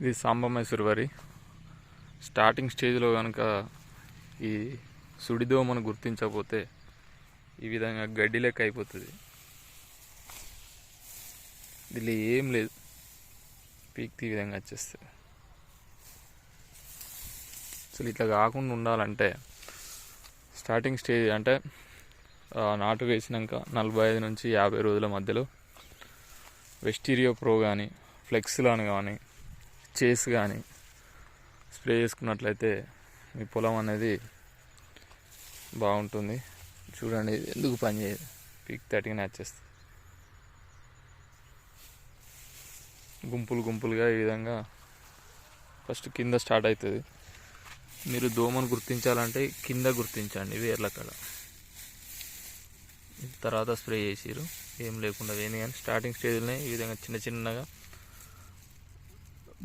ఇది సాంబ మైసూర్ వరి. స్టార్టింగ్ స్టేజ్లో కనుక ఈ సుడిదోమను గుర్తించకపోతే ఈ విధంగా గడ్డి లెక్క అయిపోతుంది. దీనిలో ఏం లేదు. పీక్ ఈ విధంగా వచ్చేస్తుంది. అసలు ఇట్లా కాకుండా ఉండాలంటే స్టార్టింగ్ స్టేజ్ అంటే నాటు వేసినాక నలభై ఐదు నుంచి యాభై రోజుల మధ్యలో వెస్టీరియో ప్రో కానీ ఫ్లెక్స్లాన్ కానీ చేస్ కానీ స్ప్రే చేసుకున్నట్లయితే మీ పొలం అనేది బాగుంటుంది. చూడండి ఎందుకు పని చేయదు. పీక్ థర్టీగా వచ్చేస్తుంది. గుంపులు గుంపులుగా ఈ విధంగా ఫస్ట్ కింద స్టార్ట్ అవుతుంది. మీరు దోమను గుర్తించాలంటే కింద గుర్తించండి వేర్ల కాడ తర్వాత స్ప్రే చేసిరు ఏం లేకుండా పోయింది కానీ స్టార్టింగ్ స్టేజ్లోనే ఈ విధంగా చిన్న చిన్నగా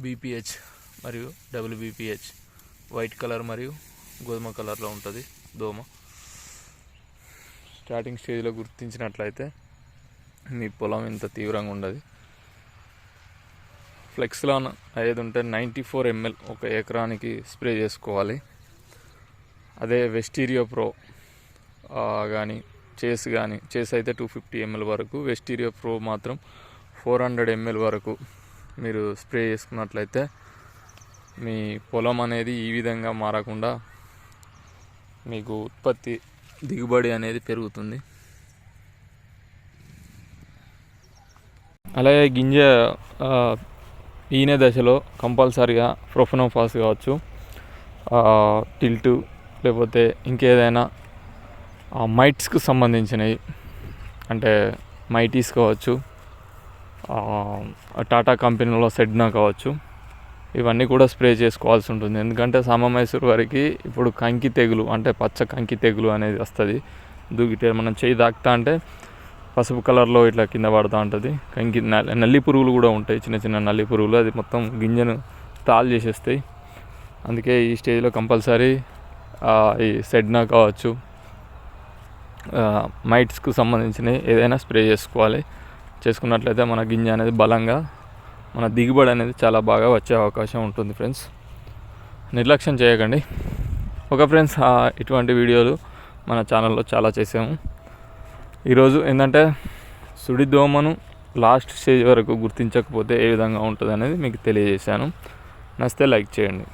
బీపీహెచ్ మరియు డబుల్ బీపీహెచ్ వైట్ కలర్ మరియు గోధుమ కలర్లో ఉంటుంది దోమ. స్టార్టింగ్ స్టేజ్లో గుర్తించినట్లయితే మీ పొలం ఇంత తీవ్రంగా ఉండదు. ఫ్లెక్స్లాన్ అయ్యేది ఉంటే నైంటీ ఫోర్ ఎంఎల్ ఒక ఎకరానికి స్ప్రే చేసుకోవాలి. అదే వెస్టీరియో ప్రో కానీ చేస్ కానీ చేస్ అయితే టూ ఫిఫ్టీ ఎంఎల్ వరకు. వెస్టీరియో ప్రో మాత్రం ఫోర్ హండ్రెడ్ ఎంఎల్ వరకు మీరు స్ప్రే చేసుకున్నట్లయితే మీ పొలం అనేది ఈ విధంగా మారకుండా మీకు ఉత్పత్తి దిగుబడి అనేది పెరుగుతుంది. అలాగే గింజ ఈనే దశలో కంపల్సరిగా ప్రొఫనోఫాస్ కావచ్చు టిల్టు లేకపోతే ఇంకేదైనా మైట్స్కు సంబంధించినవి అంటే మైటీస్ కావచ్చు టాటా కంపెనీలో సెడ్నా కావచ్చు. ఇవన్నీ కూడా స్ప్రే చేసుకోవాల్సి ఉంటుంది. ఎందుకంటే సామమైసూర్ వరకు ఇప్పుడు కంకి తెగులు అంటే పచ్చ కంకి తెగులు అనేది వస్తుంది. దూకితే మనం చేయి తాకుతా అంటే పసుపు కలర్లో ఇట్లా కింద పడుతూ ఉంటుంది. కంకి నల్లి నల్లి పురుగులు కూడా ఉంటాయి. చిన్న చిన్న నల్లి పురుగులు అది మొత్తం గింజను తాలు చేసేస్తాయి. అందుకే ఈ స్టేజ్లో కంపల్సరీ ఈ సెడ్నా కావచ్చు మైట్స్కు సంబంధించినవి ఏదైనా స్ప్రే చేసుకోవాలి. చేసుకున్నట్లయితే మన గింజ అనేది బలంగా మన దిగుబడి అనేది చాలా బాగా వచ్చే అవకాశం ఉంటుంది ఫ్రెండ్స్. నిర్లక్ష్యం చేయకండి. ఒక ఫ్రెండ్స్ ఇటువంటి వీడియోలు మన ఛానల్లో చాలా చేసాము. ఈరోజు ఏంటంటే సుడి దోమను లాస్ట్ స్టేజ్ వరకు గుర్తించకపోతే ఏ విధంగా ఉంటుంది అనేది మీకు తెలియజేశాను. నచ్చితే లైక్ చేయండి.